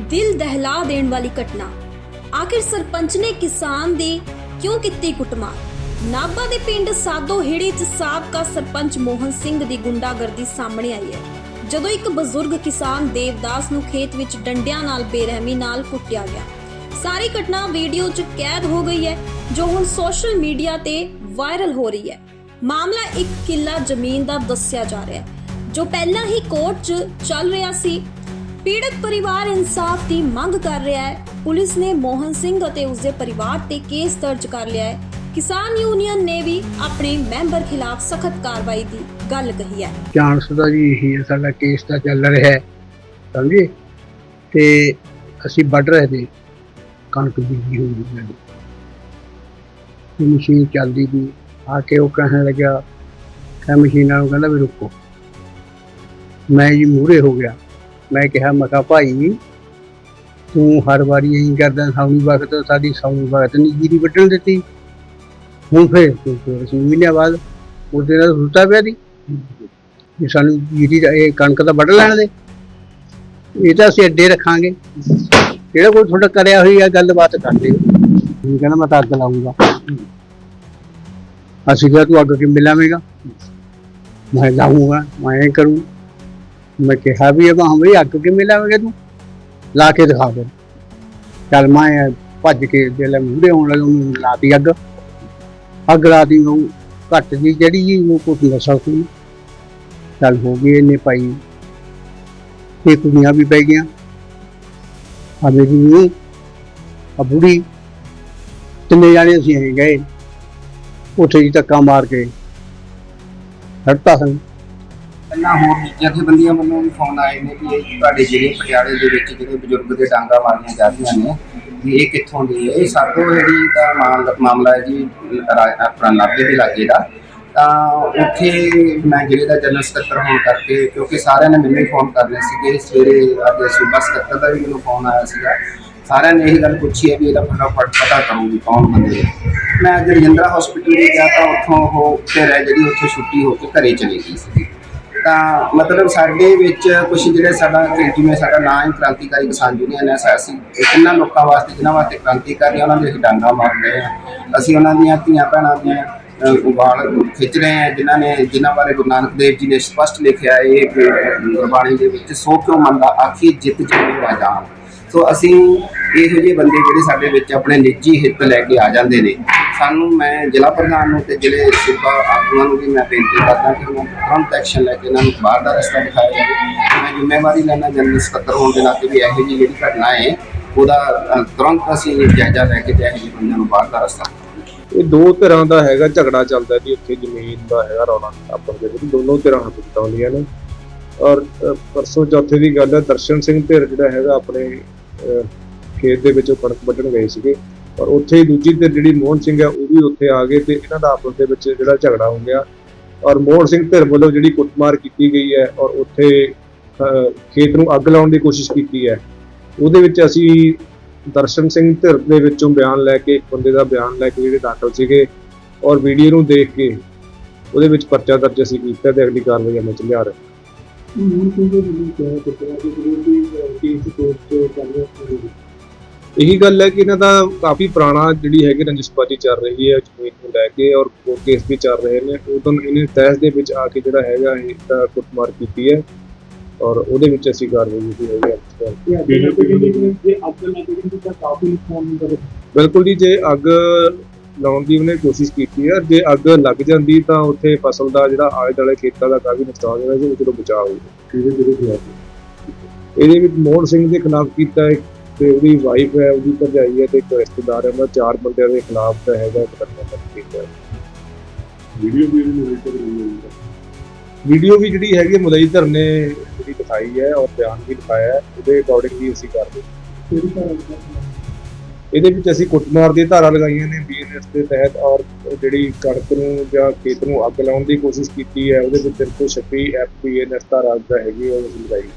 ਦਿਲ ਦਹਿਲਾ ਦੇਣ ਵਾਲੀ ਘਟਨਾ। ਆਖਿਰ ਸਰਪੰਚ ਨੇ ਕਿਸਾਨ ਦੀ ਕਿਉਂ ਕੀਤੀ ਕੁੱਟਮਾਰ? ਨਾਭਾ ਦੇ ਪਿੰਡ ਸਾਦੋ ਹੇੜੀ 'ਚ ਸਾਬਕਾ ਸਰਪੰਚ ਮੋਹਨ ਸਿੰਘ ਦੀ ਗੁੰਡਾਗਰਦੀ ਸਾਹਮਣੇ ਆਈ ਹੈ। ਜਦੋਂ ਇੱਕ ਬਜ਼ੁਰਗ ਕਿਸਾਨ ਦੇਵਦਾਸ ਨੂੰ ਖੇਤ ਵਿੱਚ ਡੰਡਿਆਂ ਨਾਲ ਬੇਰਹਿਮੀ ਨਾਲ ਕੁੱਟਿਆ ਗਿਆ। ਸਾਰੀ ਘਟਨਾ ਵੀਡੀਓ 'ਚ ਕੈਦ ਹੋ ਗਈ ਹੈ, ਜੋ ਹੁਣ ਸੋਸ਼ਲ ਮੀਡੀਆ ਤੇ ਵਾਇਰਲ ਹੋ ਰਹੀ ਹੈ। ਮਾਮਲਾ ਇੱਕ ਕਿੱਲਾ ਜ਼ਮੀਨ ਦਾ ਦੱਸਿਆ ਜਾ ਰਿਹਾ ਹੈ, ਜੋ ਪਹਿਲਾਂ ਹੀ ਕੋਰਟ 'ਚ ਚੱਲ ਰਿਹਾ ਸੀ ਪੀੜਤ ਪਰਿਵਾਰ ਇਨਸਾਫ ਦੀ ਮੰਗ ਕਰ ਰਿਹਾ ਹੈ। ਪੁਲਿਸ ਨੇ ਮੋਹਨ ਸਿੰਘ ਅਤੇ ਉਸਦੇ ਪਰਿਵਾਰ ਤੇ ਕੇਸ ਦਰਜ ਕਰ ਲਿਆ ਹੈ। ਕਿਸਾਨ ਯੂਨੀਅਨ ਨੇ ਵੀ ਆਪਣੇ ਮੈਂਬਰ ਖਿਲਾਫ ਸਖਤ ਕਾਰਵਾਈ ਦੀ ਗੱਲ ਕਹੀ ਹੈ। ਚਾਂਸ ਦਾ ਜੀ ਇਹੀ ਹੈ, ਸਾਡਾ ਕੇਸ ਤਾਂ ਚੱਲ ਰਿਹਾ ਹੈ, ਸਮਝੇ? ਤੇ ਅਸੀਂ ਵੱਢ ਰਹੇ ਤੇ ਕਣਕ ਬੀਜੀ ਹੋਈ ਸੀ ਸਾਡੀ ਮਸ਼ੀਨ ਚੱਲਦੀ ਵੀ, ਆ ਕੇ ਉਹ ਕਹਿਣ ਲੱਗਿਆ ਕਿ ਮਸ਼ੀਨਾਂ ਨੂੰ ਕਹਿੰਦਾ ਵੀ ਰੁਕੋ। ਮੈਂ ਜੀ ਮੂਹਰੇ ਹੋ ਗਿਆ। ਮੈਂ ਕਿਹਾ ਮਖਾ ਭਾਈ, ਤੂੰ ਹਰ ਵਾਰੀ ਇਹੀ ਕਰਦਾ ਸਾਉਣੀ ਵਕਤ ਸਾਡੀ ਸਾਉਣੀ ਵਕਤ ਨਹੀਂ ਜੀਰੀ ਵੱਢਣ ਦਿੱਤੀ। ਹੁਣ ਫੇਰ ਤੂੰ ਫਿਰ ਅਸੀਂ ਮਹੀਨਿਆਂ ਬਾਅਦ ਉਹਦੇ ਨਾਲ ਰੁੱਤਾ ਪਿਆ ਦੀ, ਵੀ ਸਾਨੂੰ ਜੀਰੀ ਦਾ ਇਹ ਕਣਕ ਦਾ ਵੱਢ ਲੈਣ ਦੇ। ਇਹ ਤਾਂ ਅਸੀਂ ਅੱਡੇ ਰੱਖਾਂਗੇ। ਜਿਹੜਾ ਕੋਈ ਤੁਹਾਡਾ ਕਰਿਆ ਹੋਈ ਆ, ਗੱਲਬਾਤ ਕਰਦੇ ਲਿਓ। ਕਹਿੰਦਾ, ਮੈਂ ਤਾਂ ਅੱਗ ਲਾਉਂਗਾ ਅਸੀਂ ਕਿਹਾ, ਤੂੰ ਅੱਗ ਕਿਵੇਂ ਲਾਵੇਂਗਾ ਮੈਂ ਲਾਉਂਗਾ ਮੈਂ ਇਹ ਕਰੂੰ। ਮੈਂ ਕਿਹਾ ਵੀ ਇਹ ਹਾਂ ਬਈ ਅੱਗ ਕਿਵੇਂ ਲਾਵੇਂਗਾ ਤੂੰ? ਲਾ ਕੇ ਦਿਖਾ ਦੇ। ਚੱਲ ਮੈਂ ਭੱਜ ਕੇ ਜਿਹੜੇ ਮੂਹਰੇ ਆਉਣ ਲੱਗਾ ਉਹਨੂੰ ਲਾਤੀ ਅੱਗ। ਅੱਗ ਲਾਤੀ ਉਹ ਘੱਟ ਜੀ, ਜਿਹੜੀ ਜੀ ਉਹ ਕੁਛ ਨਸ਼ਾ ਸੀ ਚੱਲ ਹੋ ਗਈ ਇਹਨੇ ਪਾਈ ਇਹ ਕੁੜੀਆਂ ਵੀ ਪੈ ਗਈਆਂ। ਆ ਮੇਰੀ ਨੂੰ ਆ ਬੁੜੀ। ਤਿੰਨੇ ਜਾਣੇ ਅਸੀਂ ਅਸੀਂ ਗਏ। ਉੱਥੇ ਜੀ ਧੱਕਾ ਮਾਰ ਕੇ ਹਟਤਾ ਸਨ। ਪਹਿਲਾਂ ਹੋਰ ਜਥੇਬੰਦੀਆਂ ਵੱਲੋਂ ਵੀ ਫੋਨ ਆਏ ਨੇ ਵੀ ਇਹ ਤੁਹਾਡੇ ਜ਼ਿਲ੍ਹੇ ਪਟਿਆਲੇ ਦੇ ਵਿੱਚ ਜਿਹੜੇ ਬਜ਼ੁਰਗ ਦੇ ਡਾਂਗਾ ਮਾਰੀਆਂ ਜਾ ਰਹੀਆਂ ਨੇ, ਵੀ ਇਹ ਕਿੱਥੋਂ ਦੀ ਹੈ ਇਹ ਸਾਡੋ ਜਿਹੜੀ ਦਾ ਮਾਮ- ਮਾਮਲਾ ਹੈ ਜੀ, ਰਾ- ਆਪਣਾ ਨਾਭੇ ਦੇ ਲਾਗੇ ਦਾ। ਤਾਂ ਉੱਥੇ ਮੈਂ ਜ਼ਿਲ੍ਹੇ ਦਾ ਜਨਰਲ ਸਕੱਤਰ ਹੋਣ ਕਰਕੇ, ਕਿਉਂਕਿ ਸਾਰਿਆਂ ਨੇ ਮੈਨੂੰ ਹੀ ਫੋਨ ਕਰਨੇ ਸੀਗੇ, ਸਵੇਰੇ ਅੱਜ ਸੂਬਾ ਸਕੱਤਰ ਦਾ ਵੀ ਮੈਨੂੰ ਫੋਨ ਆਇਆ ਸੀਗਾ। ਸਾਰਿਆਂ ਨੇ ਇਹ ਗੱਲ ਪੁੱਛੀ ਹੈ ਵੀ ਇਹਦਾ ਫਟਾਫਟ ਪਤਾ ਕਰੋ ਵੀ ਕੌਣ ਬੰਦੇ ਹੈ ਮੈਂ ਅੱਜ ਰਜਿੰਦਰਾ ਹਸਪੀਟਲ ਵਿੱਚ ਗਿਆ ਤਾਂ ਉੱਥੋਂ ਉਹ ਫਿਰ ਹੈ ਜਿਹੜੀ ਉੱਥੇ ਛੁੱਟੀ ਹੋ ਕੇ ਘਰੇ ਚਲੀ ਗਈ ਸੀ। ਤਾਂ ਮਤਲਬ ਸਾਡੇ ਵਿੱਚ ਕੁਝ ਜਿਹੜੇ ਸਾਡਾ ਜਿਵੇਂ ਸਾਡਾ ਨਾਂ ਹੈ ਕ੍ਰਾਂਤੀਕਾਰੀ ਕਿਸਾਨ ਯੂਨੀਅਨ ਹੈ ਅਸੀਂ ਇਹਨਾਂ ਲੋਕਾਂ ਵਾਸਤੇ ਜਿਨ੍ਹਾਂ ਵਾਸਤੇ ਕ੍ਰਾਂਤੀਕਾਰੀ ਉਹਨਾਂ ਦੇ ਅਸੀਂ ਡਾਂਗਾ ਮਾਰ ਰਹੇ ਹਾਂ। ਅਸੀਂ ਉਹਨਾਂ ਦੀਆਂ ਧੀਆਂ ਭੈਣਾਂ ਦੀਆਂ ਅਹ, ਵਾਲ ਖਿੱਚ ਰਹੇ ਹਾਂ ਜਿਨ੍ਹਾਂ ਨੇ ਜਿਨ੍ਹਾਂ ਬਾਰੇ ਗੁਰੂ ਨਾਨਕ ਦੇਵ ਜੀ ਨੇ ਸਪਸ਼ਟ ਲਿਖਿਆ ਇਹ ਕਿ ਗੁਰਬਾਣੀ ਦੇ ਵਿੱਚ ਸੋ ਕਿਉ ਮੰਦਾ ਆਖੀ ਜਿੱਤ ਜਿਵੇਂ ਰਾਜਾ ਸੋ ਅਸੀਂ ਇਹੋ ਜਿਹੇ ਬੰਦੇ ਜਿਹੜੇ ਸਾਡੇ ਵਿੱਚ ਆਪਣੇ ਨਿੱਜੀ ਹਿੱਤ ਲੈ ਕੇ ਆ ਜਾਂਦੇ ਨੇ। ਸਾਨੂੰ ਮੈਂ ਜ਼ਿਲ੍ਹਾ ਪ੍ਰਧਾਨ ਨੂੰ ਤੇ ਜ਼ਿਲ੍ਹੇ ਸੂਬਾ ਆਗੂਆਂ ਨੂੰ ਵੀ ਮੈਂ ਬੇਨਤੀ ਕਰਦਾ ਕਿ ਉਹਨਾਂ ਤੁਰੰਤ ਐਕਸ਼ਨ ਲੈ ਕੇ ਇਹਨਾਂ ਨੂੰ ਬਾਹਰ ਦਾ ਰਸਤਾ ਦਿਖਾਇਆ ਜਾਵੇ। ਮੈਂ ਜ਼ਿੰਮੇਵਾਰੀ ਲੈਣਾ ਜਨਰਲ ਸਕੱਤਰ ਹੋਣ ਦੇ ਨਾਤੇ ਵੀ ਇਹੋ ਜਿਹੀ ਜਿਹੜੀ ਘਟਨਾ ਹੈ, ਉਹਦਾ ਤੁਰੰਤ ਅਸੀਂ ਜਾਇਜ਼ਾ ਲੈ ਕੇ ਤੇ ਇਹੋ ਜਿਹੇ ਬੰਦਿਆਂ ਨੂੰ ਬਾਹਰ ਦਾ ਰਸਤਾ ਇਹ ਦੋ ਤਰ੍ਹਾਂ ਦਾ ਹੈਗਾ ਝਗੜਾ ਚੱਲਦਾ ਜੀ, ਉੱਥੇ ਜ਼ਮੀਨ ਦਾ ਹੈਗਾ ਰੌਲਾ ਆਪਣ ਦੇ ਵਿੱਚ ਦੋਨੋਂ ਤਰ੍ਹਾਂ ਹੱਥ ਹੁੰਦੀਆਂ ਨੇ। ਔਰ ਪਰਸੋਂ ਚੌਥੇ ਦੀ ਗੱਲ ਹੈ, ਦਰਸ਼ਨ ਸਿੰਘ ਧਿਰ ਜਿਹੜਾ ਹੈਗਾ ਆਪਣੇ ਖੇਤ ਦੇ ਵਿੱਚੋਂ ਕਣਕ ਵੱਢਣ ਗਏ ਸੀਗੇ। ਔਰ ਉੱਥੇ ਹੀ ਦੂਜੀ ਧਿਰ ਜਿਹੜੀ ਮੋਹਨ ਸਿੰਘ ਹੈ, ਉਹ ਵੀ ਉੱਥੇ ਆ ਗਏ ਤੇ ਇਹਨਾਂ ਦਾ ਆਪਸ ਦੇ ਵਿੱਚ ਜਿਹੜਾ ਝਗੜਾ ਹੋ ਗਿਆ। ਔਰ ਮੋਹਨ ਸਿੰਘ ਧਿਰ ਵੱਲੋਂ ਜਿਹੜੀ ਕੁੱਟਮਾਰ ਕੀਤੀ ਗਈ ਹੈ ਔਰ ਉੱਥੇ ਖੇਤ ਨੂੰ ਅੱਗ ਲਾਉਣ ਦੀ ਕੋਸ਼ਿਸ਼ ਕੀਤੀ ਹੈ। ਉਹਦੇ ਵਿੱਚ ਅਸੀਂ ਦਰਸ਼ਨ ਸਿੰਘ ਧਿਰ ਦੇ ਵਿੱਚੋਂ ਬਿਆਨ ਲੈ ਕੇ, ਇੱਕ ਬੰਦੇ ਦਾ ਬਿਆਨ ਲੈ ਕੇ ਜਿਹੜੇ ਦਾਖਲ ਸੀਗੇ ਔਰ ਵੀਡੀਓ ਨੂੰ ਦੇਖ ਕੇ ਉਹਦੇ ਵਿੱਚ ਪਰਚਾ ਦਰਜ ਅਸੀਂ ਕੀਤਾ ਤੇ ਅਗਲੀ ਕਾਰਵਾਈ ਅਮਲ ਚ ਲਿਆ ਰਹੇ ਇਹੀ ਗੱਲ ਹੈ ਕਿ ਇਹਨਾਂ ਦਾ ਕਾਫੀ ਪੁਰਾਣਾ ਜਿਹੜੀ ਹੈਗੀ ਰੰਜਿਸ਼ਬਾਜੀ ਚੱਲ ਰਹੀ ਹੈ ਜ਼ਮੀਨ ਨੂੰ ਲੈ ਕੇ ਔਰ ਕੋਰਟ ਕੇਸ ਵੀ ਚੱਲ ਰਹੇ ਨੇ। ਉਦੋਂ ਇਹਨੇ ਤਹਿਸ ਦੇ ਵਿੱਚ ਆ ਕੇ ਜਿਹੜਾ ਹੈਗਾ ਇਹ ਤਾਂ ਕੁੱਟਮਾਰ ਕੀਤੀ ਹੈ ਔਰ ਉਹਦੇ ਵਿੱਚ ਅਸੀਂ ਕਾਰਵਾਈ ਹੈਗੀ ਹੈ। ਬਿਲਕੁਲ ਜੀ ਜੇ ਅੱਗ ਲਾਉਣ ਦੀ ਉਹਨੇ ਕੋਸ਼ਿਸ਼ ਕੀਤੀ ਹੈ ਜੇ ਅੱਗ ਲੱਗ ਜਾਂਦੀ ਤਾਂ ਉੱਥੇ ਫਸਲ ਦਾ ਜਿਹੜਾ ਆਲੇ ਦੁਆਲੇ ਖੇਤਾਂ ਦਾ ਕਾਫੀ ਨੁਕਸਾਨ ਹੋਇਆ ਜਿਹਦੇ ਚਲੋ ਬਚਾਅ ਹੋਊਗਾ ਇਹਦੇ ਵਿੱਚ ਮੋਹਨ ਸਿੰਘ ਦੇ ਖਿਲਾਫ ਕੀਤਾ ਹੈ ਤੇ ਉਹਦੀ ਵਾਈਫ ਹੈ ਉਹਦੀ ਭਰਜਾਈ ਹੈ ਤੇ ਇੱਕ ਰਿਸ਼ਤੇਦਾਰ ਹੈ ਉਹਨਾਂ ਚਾਰ ਬੰਦਿਆਂ ਦੇ ਖਿਲਾਫ ਤਾਂ ਹੈਗਾ ਮੁਕੱਦਮਾ ਦਰਜ ਕੀਤਾ ਹੈ। ਵੀਡੀਓ ਵੀ ਜਿਹੜੀ ਹੈਗੀ ਮੁਲਈ ਧਰ ਨੇ ਜਿਹੜੀ ਦਿਖਾਈ ਹੈ ਔਰ ਬਿਆਨ ਵੀ ਦਿਖਾਇਆ ਹੈ ਉਹਦੇ ਅਕੋਰਡਿੰਗ ਵੀ ਅਸੀਂ ਕਰਦੇ ਇਹਦੇ ਵਿੱਚ ਅਸੀਂ ਕੁੱਟਮਾਰ ਦੀ ਧਾਰਾ ਲਗਾਈਆਂ ਨੇ ਬੀਐਨਐਸ ਦੇ ਤਹਿਤ ਔਰ ਜਿਹੜੀ ਕਣਕ ਨੂੰ ਜਾਂ ਖੇਤ ਨੂੰ ਅੱਗ ਲਾਉਣ ਦੀ ਕੋਸ਼ਿਸ਼ ਕੀਤੀ ਹੈ ਉਹਦੇ ਵਿੱਚ 326 ਐਫਬੀਐਨਐਸ ਧਾਰਾ ਦਾ ਹੈਗੀ ਉਹ ਲਗਾਈ।